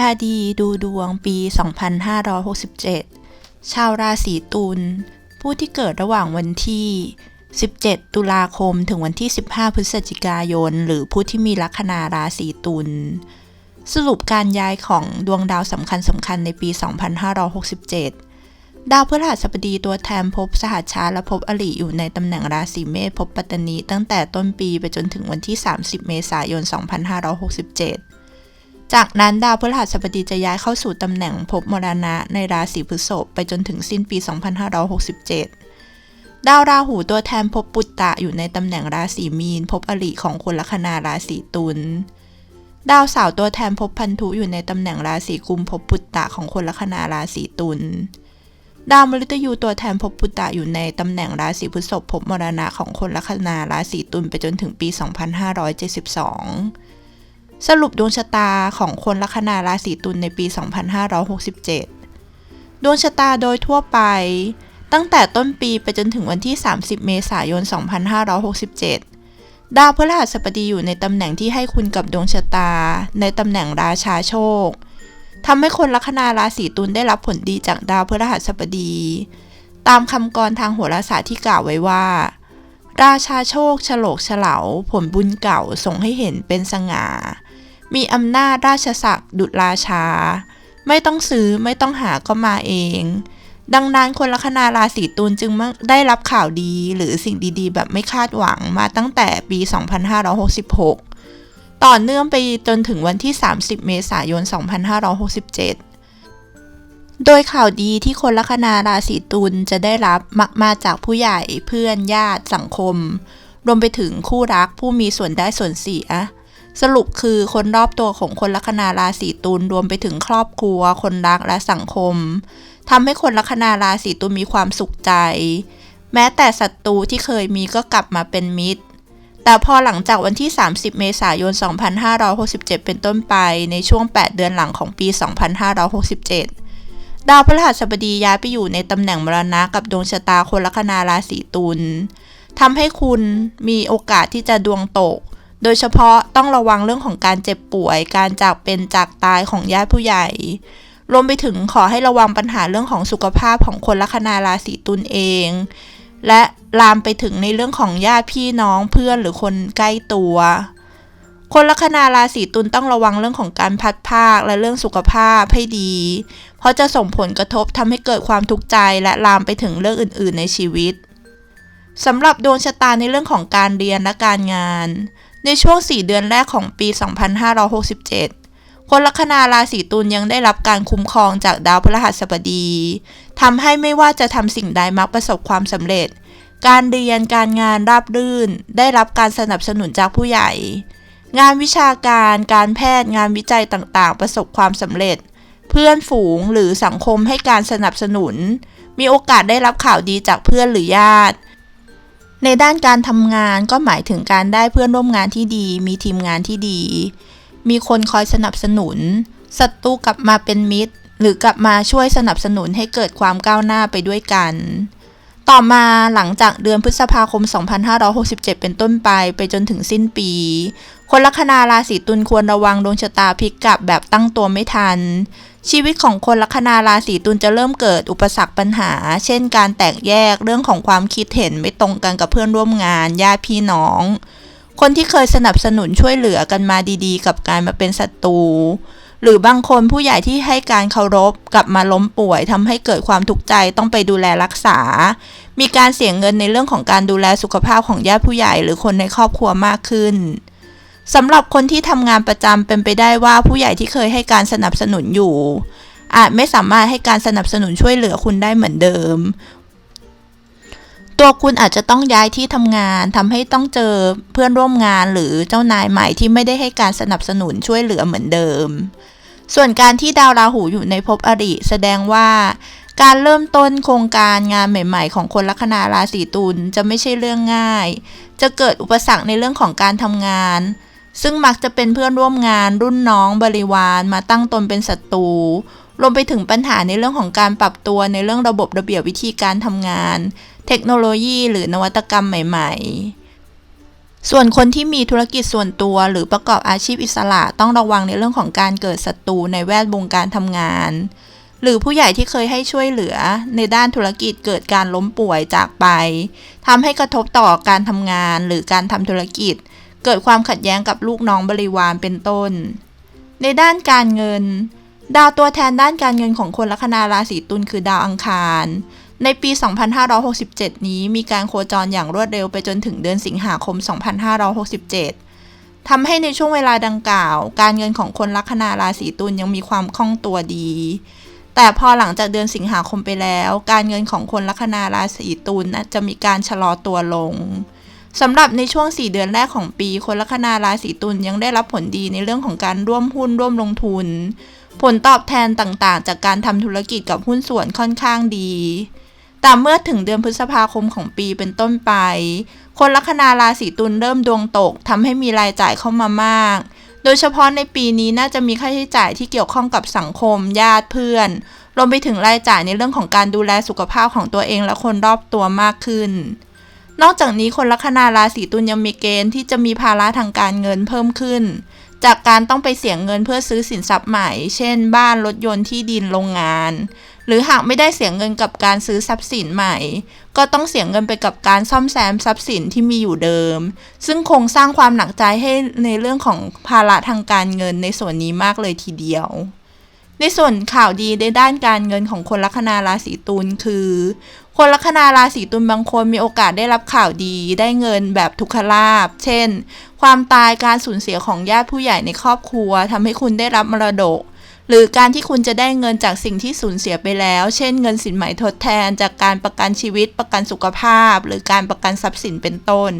PRD ดูดวงปี 2567 ชาวราศีตุล ผู้ที่เกิดระหว่างวันที่ 17 ตุลาคมถึงวันที่ 15 พฤศจิกายน หรือผู้ที่มีลัคนาราศีตุล สรุปการย้ายของดวงดาวสำคัญสำคัญในปี 2567ดาวพฤหัสบดีตัวแทนภพสหัชชาและภพอริอยู่ในตำแหน่งราศีเมษภพปัตตนีตั้งแต่ต้นปีไปจนถึงวันที่ 30 เมษายน 2567 จากนั้นดาวพฤหัสบดีจะย้ายเข้าสู่ตำแหน่งภพมรณะในราศีพฤษภไปจนถึงสิ้นปี 2567 ดาวราหูตัวแทนภพปุตตะอยู่ในตำแหน่งราศีมีนภพอริของคนลัคนาราศีตุล ดาวเสาร์ตัวแทนภพพันธุอยู่ในตำแหน่งราศีกุมภพปุตตะของคนลัคนาราศีตุล ดาวมฤตยูตัวแทนภพปุตตะอยู่ในตำแหน่งราศีพฤษภภพมรณะของคนลัคนาราศีตุลไปจนถึงปี 2572 สรุปดวงชะตาของคนลัคนาราศีตุลในปี 2567 ดวงชะตาโดยทั่วไป ตั้งแต่ต้นปีไปจนถึงวันที่ 30 เมษายน 2567 ดาวพฤหัสบดีอยู่ในตำแหน่งที่ให้คุณกับดวงชะตา ในตำแหน่งราชาโชคทำให้คนลัคนาราศีตุลได้รับผลดีจากดาวพฤหัสบดี ตามคำกรทางโหราศาสตร์ที่กล่าวไว้ว่าราชาโชคฉลกฉลาผลบุญเก่าส่งให้เห็นเป็นสง่า มีอำนาจราชศักดิ์ดุจราชา ไม่ต้องซื้อไม่ต้องหาก็มาเอง ดังนั้นคนลัคนาราศีตุลจึงได้รับข่าวดีหรือสิ่งดีๆ แบบไม่คาดหวังมาตั้งแต่ปี 2566 ต่อเนื่องไปจนถึงวันที่ 30 เมษายน 2567โดยข่าวดีที่คนลัคนาราศีตุลจะได้รับมักมาจากผู้ใหญ่เพื่อนญาติสังคม รวมไปถึงคู่รักผู้มีส่วนได้ส่วนเสีย สรุปคือคนรอบตัวของคนลัคนาราศีตุลรวมไปถึงครอบครัว คนรักและสังคมทำให้คนลัคนาราศีตุลมีความสุขใจ แม้แต่ศัตรูที่เคยมีก็กลับมาเป็นมิตร แต่พอหลังจากวันที่ 30 เมษายน 2567 เป็นต้นไปในช่วง 8 เดือนหลังของปี 2567 ดาวพฤหัสบดีย้ายไปอยู่ในตำแหน่งมรณะกับดวงชะตาคนลัคนาราศีตุลทำให้คุณมีโอกาสที่จะดวงตก โดยเฉพาะต้องระวังเรื่องของการเจ็บป่วย การจากเป็นจากตายของญาติผู้ใหญ่ รวมไปถึงขอให้ระวังปัญหาเรื่องของสุขภาพของคนลัคนาราศีตุลเอง และลามไปถึงในเรื่องของญาติพี่น้องเพื่อนหรือคนใกล้ตัว คนลัคนาราศีตุลต้องระวังเรื่องของการพัดภาคและเรื่องสุขภาพให้ดี เพราะจะส่งผลกระทบทำให้เกิดความทุกข์ใจ และลามไปถึงเรื่องอื่น ๆ ในชีวิตสำหรับดวงชะตาในเรื่องของการเรียนและการงาน ในช่วง 4 เดือนแรกของปี 2567 คนลัคนาราศีตุลยังได้รับการคุ้มครองจากดาวพฤหัสบดีทำให้ไม่ว่าจะทำสิ่งใดมักประสบความสำเร็จ การเรียนการงานราบรื่น ได้รับการสนับสนุนจากผู้ใหญ่ งานวิชาการ การแพทย์ งานวิจัยต่างๆ ประสบความสำเร็จ เพื่อนฝูงหรือสังคมให้การสนับสนุน มีโอกาสได้รับข่าวดีจากเพื่อนหรือญาติ ในด้านการทำงานก็หมายถึงการได้เพื่อนร่วมงานที่ดี มีทีมงานที่ดี มีคนคอยสนับสนุนศัตรูกลับมาเป็นมิตร หรือกลับมาช่วยสนับสนุนให้เกิดความก้าวหน้าไปด้วยกัน ต่อมาหลังจากเดือนพฤษภาคม 2567 เป็นต้นไปไปจนถึงสิ้นปี คนลัคนาราศีตุลควรระวังดวงชะตาพลิกกลับแบบตั้งตัวไม่ทัน ชีวิตของคนลัคนาราศีตุลจะเริ่มเกิดอุปสรรคปัญหา เช่นการแตกแยกเรื่องของความคิดเห็นไม่ตรงกันกับเพื่อนร่วมงานญาติพี่น้อง คนที่เคยสนับสนุนช่วยเหลือกันมาดีๆ กับกายมาเป็นศัตรูหรือบางคนผู้ใหญ่ที่ให้การเคารพกลับมาล้มป่วยทำให้เกิดความทุกข์ใจต้องไปดูแลรักษา มีการเสียเงินในเรื่องของการดูแลสุขภาพของญาติผู้ใหญ่หรือคนในครอบครัวมากขึ้น สำหรับคนที่ทำงานประจำเป็นไปได้ว่าผู้ใหญ่ที่เคยให้การสนับสนุนอยู่ อาจไม่สามารถให้การสนับสนุนช่วยเหลือคุณได้เหมือนเดิม ตัวคุณอาจจะต้องย้ายที่ทำงานทำให้ต้องเจอเพื่อนร่วมงานหรือเจ้านายใหม่ที่ไม่ได้ให้การสนับสนุนช่วยเหลือเหมือนเดิม ส่วนการที่ดาวราหูอยู่ในภพอริแสดงว่าการเริ่มต้นโครงการงานใหม่ๆ ของคนลัคนาราศีตุลจะไม่ใช่เรื่องง่าย จะเกิดอุปสรรคในเรื่องของการทำงาน ซึ่งมักจะเป็นเพื่อนร่วมงานรุ่นน้องบริวารมาตั้งตนเป็นศัตรูรวมไปถึงปัญหาในเรื่องของการปรับตัวในเรื่องระบบระเบียบวิธีการทำงาน เทคโนโลยีหรือนวัตกรรมใหม่ ๆ ส่วนคนที่มีธุรกิจส่วนตัวหรือประกอบอาชีพอิสระต้องระวังในเรื่องของการเกิดศัตรูในแวดวงการทำงาน หรือผู้ใหญ่ที่เคยให้ช่วยเหลือในด้านธุรกิจเกิดการล้มป่วยจากไปทำให้กระทบต่อการทำงานหรือการทำธุรกิจ เกิดความขัดแย้งกับลูกน้องบริวารเป็นต้น ในด้านการเงิน ดาวตัวแทนด้านการเงินของคนลัคนาราศีตุลคือดาวอังคาร ในปี 2567 นี้มีการโคจรอย่างรวดเร็วไปจนถึงเดือนสิงหาคม 2567ทำให้ในช่วงเวลาดังกล่าว การเงินของคนลัคนาราศีตุลยังมีความคล่องตัวดี แต่พอหลังจากเดือนสิงหาคมไปแล้ว การเงินของคนลัคนาราศีตุลจะมีการชะลอตัวลง สำหรับในช่วง 4 เดือนแรกของปี คนลัคนาราศีตุลยังได้รับผลดีในเรื่องของการร่วมหุ้นร่วมลงทุน ผลตอบแทนต่างๆ จากการทำธุรกิจกับหุ้นส่วนค่อนข้างดี แต่เมื่อถึงเดือนพฤษภาคมของปีเป็นต้นไป คนลัคนาราศีตุลเริ่มดวงตกทำให้มีรายจ่ายเข้ามามาก โดยเฉพาะในปีนี้น่าจะมีค่าใช้จ่ายที่เกี่ยวข้องกับสังคม ญาติเพื่อน รวมไปถึงรายจ่ายในเรื่องของการดูแลสุขภาพของตัวเองและคนรอบตัวมากขึ้น นอกจากนี้คนลัคนาราศีตุลยังมีเกณฑ์ที่จะมีภาระทางการเงินเพิ่มขึ้น จากการต้องไปเสียเงินเพื่อซื้อสินทรัพย์ใหม่ เช่น บ้านรถยนต์ที่ดินโรงงาน หรือหากไม่ได้เสียเงินกับการซื้อทรัพย์สินใหม่ ก็ต้องเสียเงินไปกับการซ่อมแซมทรัพย์สินที่มีอยู่เดิม ซึ่งคงสร้างความหนักใจให้ในเรื่องของภาระทางการเงินในส่วนนี้มากเลยทีเดียวในส่วนข่าวดีในด้านการเงินของคนลัคนาราศีตุลคือ คนลัคนาราศีตุลบางคนมีโอกาสได้รับข่าวดีได้เงินแบบทุกขลาบ เช่น ความตายการสูญเสียของญาติผู้ใหญ่ในครอบครัวทำให้คุณได้รับมรดก หรือการที่คุณจะได้เงินจากสิ่งที่สูญเสียไปแล้ว เช่น เงินสินไหมทดแทน จากการประกันชีวิตประกันสุขภาพ หรือการประกันทรัพย์สินเป็นต้น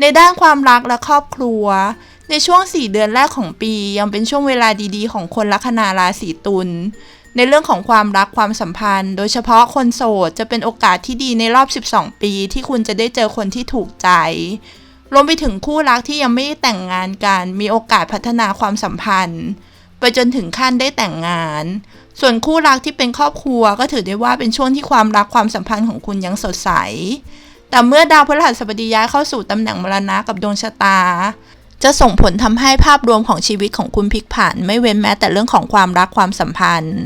ในด้านความรักและครอบครัวในช่วง 4 เดือนแรกของปียังเป็นช่วงเวลาดีๆ ของคนลัคนาราศีตุล ในเรื่องของความรักความสัมพันธ์ โดยเฉพาะคนโสดจะเป็นโอกาสที่ดีในรอบ 12 ปี ที่คุณจะได้เจอคนที่ถูกใจรวมไปถึงคู่รักที่ยังไม่ได้แต่งงานกัน มีโอกาสพัฒนาความสัมพันธ์ ไปจนถึงขั้นได้แต่งงาน ส่วนคู่รักที่เป็นครอบครัวก็ถือได้ว่าเป็นช่วงที่ความรักความสัมพันธ์ของคุณยังสดใส แต่เมื่อดาวพฤหัสบดีย้ายเข้าสู่ตำแหน่งมรณะกับดวงชะตา จะส่งผลทำให้ภาพรวมของชีวิตของคุณพลิกผัน ไม่เว้นแม้แต่เรื่องของความรักความสัมพันธ์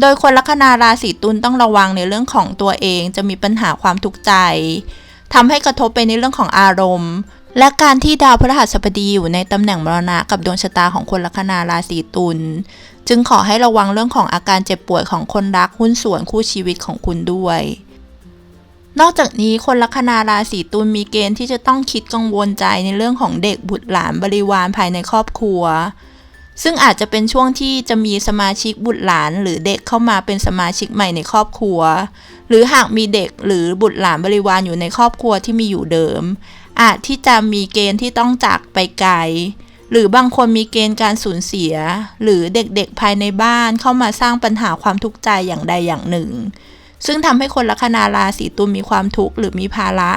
โดยคนลัคนาราศีตุลต้องระวังในเรื่องของตัวเองจะมีปัญหาความทุกข์ใจทำให้กระทบไปในเรื่องของอารมณ์ และการที่ดาวพฤหัสบดีอยู่ในตำแหน่งมรณะกับดวงชะตาของคนลัคนาราศีตุลจึงขอให้ระวังเรื่องของอาการเจ็บป่วยของคนรักหุ้นส่วนคู่ชีวิตของคุณด้วย นอกจากนี้คนลัคนาราศีตุลมีเกณฑ์ที่จะต้องคิดกังวลใจในเรื่องของเด็กบุตรหลานบริวารภายในครอบครัว ซึ่งอาจจะเป็นช่วงที่จะมีสมาชิกบุตรหลาน หรือเด็กเข้ามาเป็นสมาชิกใหม่ในครอบครัว หรือหากมีเด็กหรือบุตรหลานบริวารอยู่ในครอบครัวที่มีอยู่เดิม อาจที่จะมีเกณฑ์ที่ต้องจากไปไกลหรือบางคนมีเกณฑ์การสูญเสีย หรือเด็กๆภายในบ้านเข้ามาสร้างปัญหาความทุกข์ใจอย่างใดอย่างหนึ่ง ซึ่งทำให้คนลัคนาราศีตุลมีความทุกข์หรือมีภาระ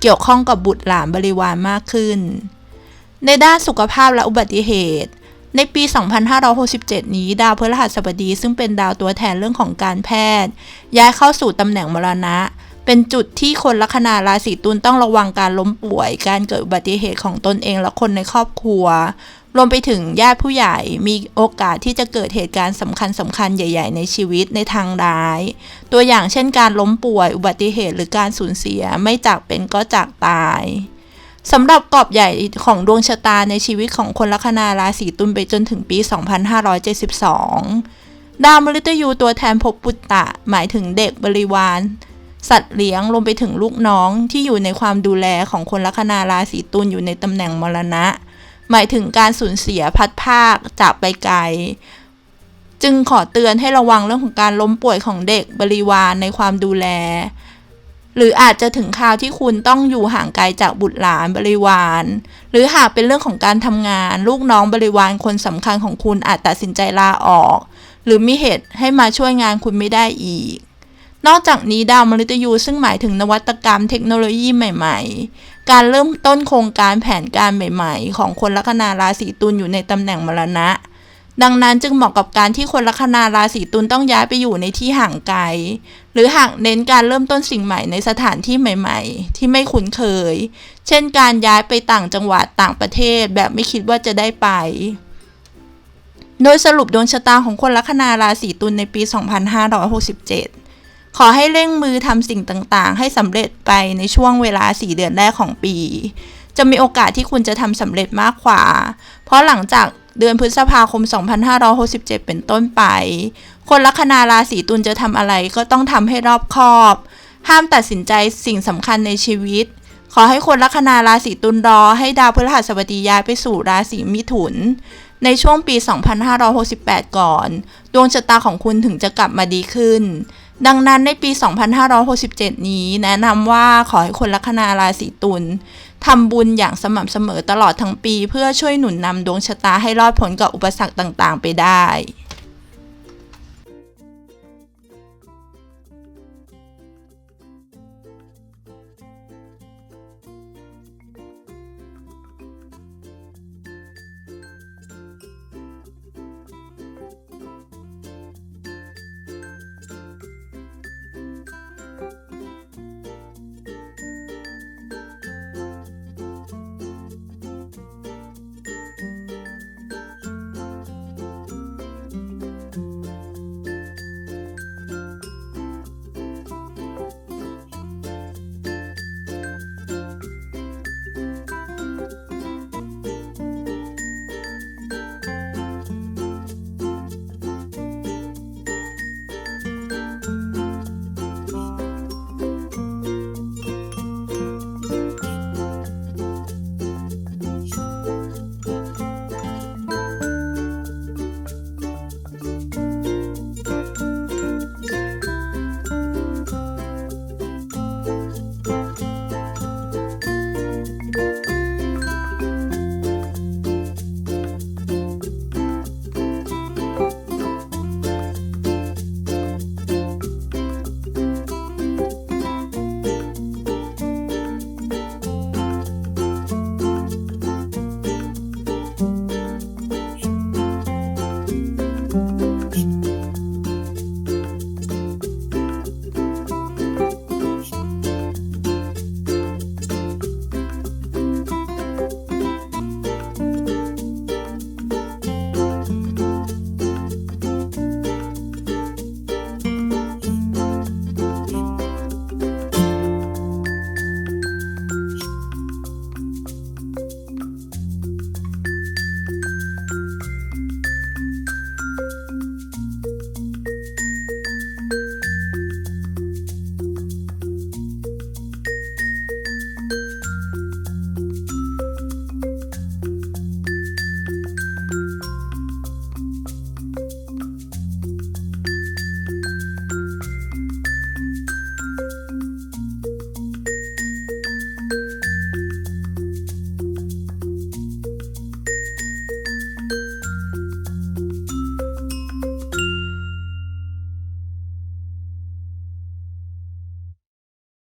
เกี่ยวข้องกับบุตรหลานบริวารมากขึ้น ในด้านสุขภาพและอุบัติเหตุ ในปี 2567 นี้ดาวพฤหัสบดีซึ่งเป็นดาวตัวแทนเรื่องของการแพทย์ ย้ายเข้าสู่ตำแหน่งมรณะ เป็นจุดที่คนลัคนาราศีตุลต้องระวังการล้มป่วย การเกิดอุบัติเหตุของตนเองและคนในครอบครัว รวมไปถึงญาติผู้ใหญ่มีโอกาสที่จะเกิดเหตุการณ์สำคัญสำคัญใหญ่ ๆ ในชีวิตในทางร้าย ตัวอย่างเช่นการล้มป่วย อุบัติเหตุหรือการสูญเสียไม่จากเป็นก็จากตายสำหรับกรอบใหญ่ของดวงชะตาในชีวิตของคนลัคนาราศีตุลไปจนถึงปี 2572 ดาวมฤตยูตัวแทนภพปุตตะ หมายถึงเด็กบริวาร สัตว์เลี้ยงรวมไปถึงลูกน้องที่อยู่ในความดูแลของคนลัคนาราศีตุลอยู่ในตำแหน่งมรณะ หมายถึงการสูญเสียพัดภาคจากไปไกล จึงขอเตือนให้ระวังเรื่องของการล้มป่วยของเด็กบริวารในความดูแล หรืออาจจะถึงคราวที่คุณต้องอยู่ห่างไกลจากบุตรหลานบริวาร หรือหากเป็นเรื่องของการทำงาน ลูกน้องบริวารคนสำคัญของคุณอาจตัดสินใจลาออก หรือมีเหตุให้มาช่วยงานคุณไม่ได้อีก นอกจากนี้ดาวมฤตยูซึ่งหมายถึงนวัตกรรมเทคโนโลยีใหม่ ๆ การเริ่มต้นโครงการแผนการใหม่ ๆ ของคนลัคนาราศีตุลอยู่ในตำแหน่งมรณะ ดังนั้นจึงเหมาะกับการที่คนลัคนาราศีตุลต้องย้ายไปอยู่ในที่ห่างไกล หรือหากเน้นการเริ่มต้นสิ่งใหม่ในสถานที่ใหม่ ๆ ที่ไม่คุ้นเคย เช่น การย้ายไปต่างจังหวัดต่างประเทศแบบไม่คิดว่าจะได้ไปโดยสรุปดวงชะตาของคนลัคนาราศีตุลในปี 2567 ขอให้เร่งมือทำสิ่งต่างๆ ให้สำเร็จไปในช่วงเวลา 4 เดือนแรกของปี จะมีโอกาสที่คุณจะทำสำเร็จมากกว่า เพราะหลังจากเดือนพฤษภาคม 2567 เป็นต้นไป คนลัคนาราศีตุลจะทำอะไรก็ต้องทำให้รอบคอบ ห้ามตัดสินใจสิ่งสำคัญในชีวิต ขอให้คนลัคนาราศีตุลรอให้ดาวพฤหัสบดีย้ายไปสู่ราศีมิถุน ในช่วงปี 2568 ก่อน ดวงชะตาของคุณถึงจะกลับมาดีขึ้น ดังนั้นในปี 2567 นี้แนะนำว่าขอให้คนลัคนาราศีตุลทำบุญอย่างสม่ำเสมอตลอดทั้งปี เพื่อช่วยหนุนนำดวงชะตาให้รอดพ้นกับอุปสรรคต่างๆ ไปได้